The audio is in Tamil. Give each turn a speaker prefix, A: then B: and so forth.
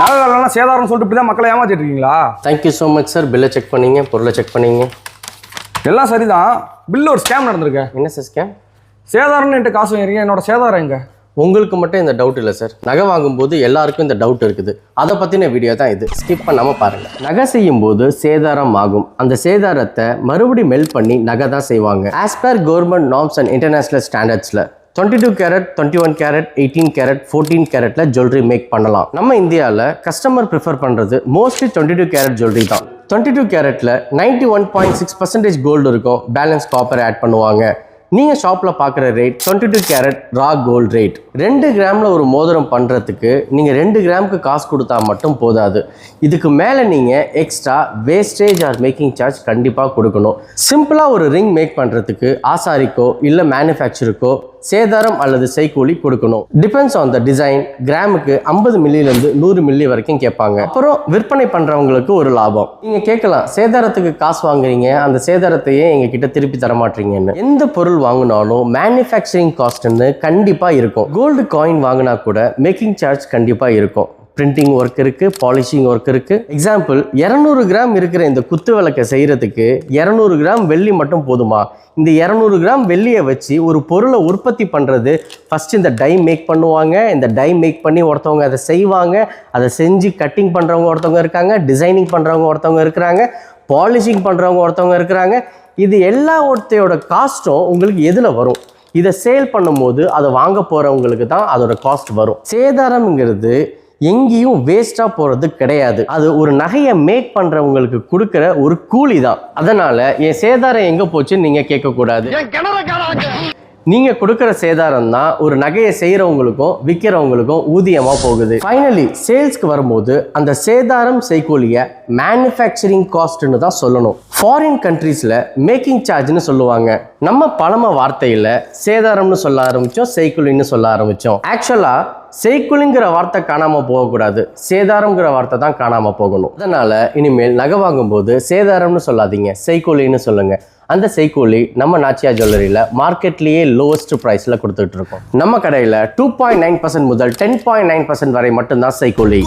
A: நகைகள்லாம் சேதாரம்னு சொல்லிட்டு இப்படி தான் மக்களை ஏமாத்திட்டு இருக்கீங்களா?
B: Thank you so much sir பில்லை செக் பண்ணீங்க பொருளை செக் பண்ணீங்க.
A: எல்லாம் சரிதான். பில்ல ஒரு ஸ்கேம் நடந்திருக்கு.
B: என்ன சார் ஸ்கேம்
A: சேதாரம்னு என்கிட்ட காசு வாங்குறீங்க என்னோட சேதாரம் எங்க?
B: உங்களுக்கு மட்டும் இந்த டவுட் இல்லை சார் நகை வாங்கும்போது எல்லாருக்கும் இந்த டவுட் இருக்குது. அதை பற்றின வீடியோ தான் இது. ஸ்கிப் பண்ணாமல் பாருங்கள் நகை செய்யும் போது சேதாரம் ஆகும். அந்த சேதாரத்தை மறுபடி மெல்ட் பண்ணி நகை தான் செய்வாங்க. As per government norms and international ஸ்டாண்டர்ட்ஸில் twenty two carat twenty one carat eighteen carat fourteen கேரட்ல jewellery make பண்ணலாம். நம்ம இந்தியாவில் கஸ்டமர் ப்ரிஃபர் பண்ணுறது mostly twenty two carat jewellery தான். Twenty two கேரட்டில் ninety one point six percentage gold இருக்கும் பேலன்ஸ் காப்பர் ஆட் பண்ணுவாங்க. நீங்கள் ஷாப்பில் பார்க்குற rate twenty two carat raw gold rate ரெண்டு கிராமில் ஒரு மோதிரம் பண்ணுறதுக்கு நீங்கள் ரெண்டு கிராமுக்கு காசு கொடுத்தா மட்டும் போதாது. இதுக்கு மேலே நீங்கள் extra wastage or making charge கண்டிப்பாக கொடுக்கணும். சிம்பிளாக ஒரு ரிங் மேக் பண்ணுறதுக்கு ஆசாரிக்கோ இல்லை மேனுஃபேக்சருக்கோ சேதாரம் அல்லது செய்கூலி கொடுக்கணும். டிபெண்ட்ஸ் ஆன் த டிசைன் கிராமுக்கு ஐம்பது மில்லியிலேருந்து நூறு மில்லி வரைக்கும் கேட்பாங்க. அப்புறம் விற்பனை பண்ணுறவங்களுக்கு ஒரு லாபம். நீங்கள் கேட்கலாம் சேதாரத்துக்கு காசு வாங்குறீங்க அந்த சேதாரத்தையே எங்கள் கிட்ட திருப்பி தர மாட்டீங்கன்னு. எந்த பொருள் வாங்கினாலும் மேனுஃபேக்சரிங் காஸ்ட்னு கண்டிப்பாக இருக்கும். கோல்டு காயின் வாங்கினா கூட மேக்கிங் சார்ஜ் கண்டிப்பாக இருக்கும். பிரிண்டிங் ஒர்க் இருக்குது பாலிஷிங் ஒர்க் இருக்குது எக்ஸாம்பிள் இரநூறு கிராம் இருக்கிற இந்த குத்து விளக்கை செய்கிறதுக்கு இரநூறு கிராம் வெள்ளி மட்டும் போதுமா? இந்த இரநூறு கிராம் வெள்ளியை வச்சு ஒரு பொருளை உற்பத்தி பண்ணுறது ஃபஸ்ட் இந்த டை மேக் பண்ணுவாங்க. இந்த டை மேக் பண்ணி ஒருத்தவங்க அதை செய்வாங்க. அதை செஞ்சு கட்டிங் பண்ணுறவங்க ஒருத்தவங்க இருக்காங்க டிசைனிங் பண்ணுறவங்க ஒருத்தவங்க இருக்கிறாங்க பாலிஷிங் பண்ணுறவங்க ஒருத்தவங்க இருக்கிறாங்க. இது எல்லா ஒருத்தையோட காஸ்ட்டும் உங்களுக்கு எதில் வரும்? இதை சேல் பண்ணும்போது அதை வாங்க போகிறவங்களுக்கு தான் அதோட காஸ்ட் வரும். சேதாரம்ங்கிறது எங்கேயும் வேஸ்ட்டாக போகிறது கிடையாது. அது ஒரு நகையை மேக் பண்ணுறவங்களுக்கு கொடுக்குற ஒரு கூலி தான். அதனால் என் சேதாரம் எங்கே போச்சுன்னு நீங்கள் கேட்கக்கூடாது. நீங்க கொடுக்குற சேதாரம் தான் ஒரு நகையை செய்யறவங்களுக்கும் விற்கிறவங்களுக்கும் ஊதியமா போகுது. ஃபைனலி சேல்ஸ்க்கு வரும்போது அந்த சேதாரம் செய்கூலிய மேனுஃபேக்சரிங் காஸ்ட்னு தான் சொல்லணும். ஃபாரின் கண்ட்ரீஸ்ல மேக்கிங் சார்ஜ்னு சொல்லுவாங்க. நம்ம பழம வார்த்தையில சேதாரம்னு சொல்ல ஆரம்பிச்சோம் செய்கூலின்னு சொல்ல ஆரம்பிச்சோம். ஆக்சுவலா செய்குலிங்கிற வார்த்தை காணாமல் போகக்கூடாது. சேதாரம்ங்கிற வார்த்தை தான் காணாமல் போகணும். அதனால் இனிமேல் நகை வாங்கும்போது சேதாரம்னு சொல்லாதீங்க. செய்கூலின்னு சொல்லுங்கள் அந்த செய்கூலி நம்ம நாச்சியா ஜுவல்லரியில் மார்க்கெட்லேயே லோவஸ்ட் ப்ரைஸில் கொடுத்துட்டு இருக்கோம். நம்ம கடையில் டூ பாயிண்ட் நைன் பர்சன்ட் முதல் டென் பாயிண்ட் நைன் பர்சன்ட் வரை மட்டும்தான் செய்கூலி.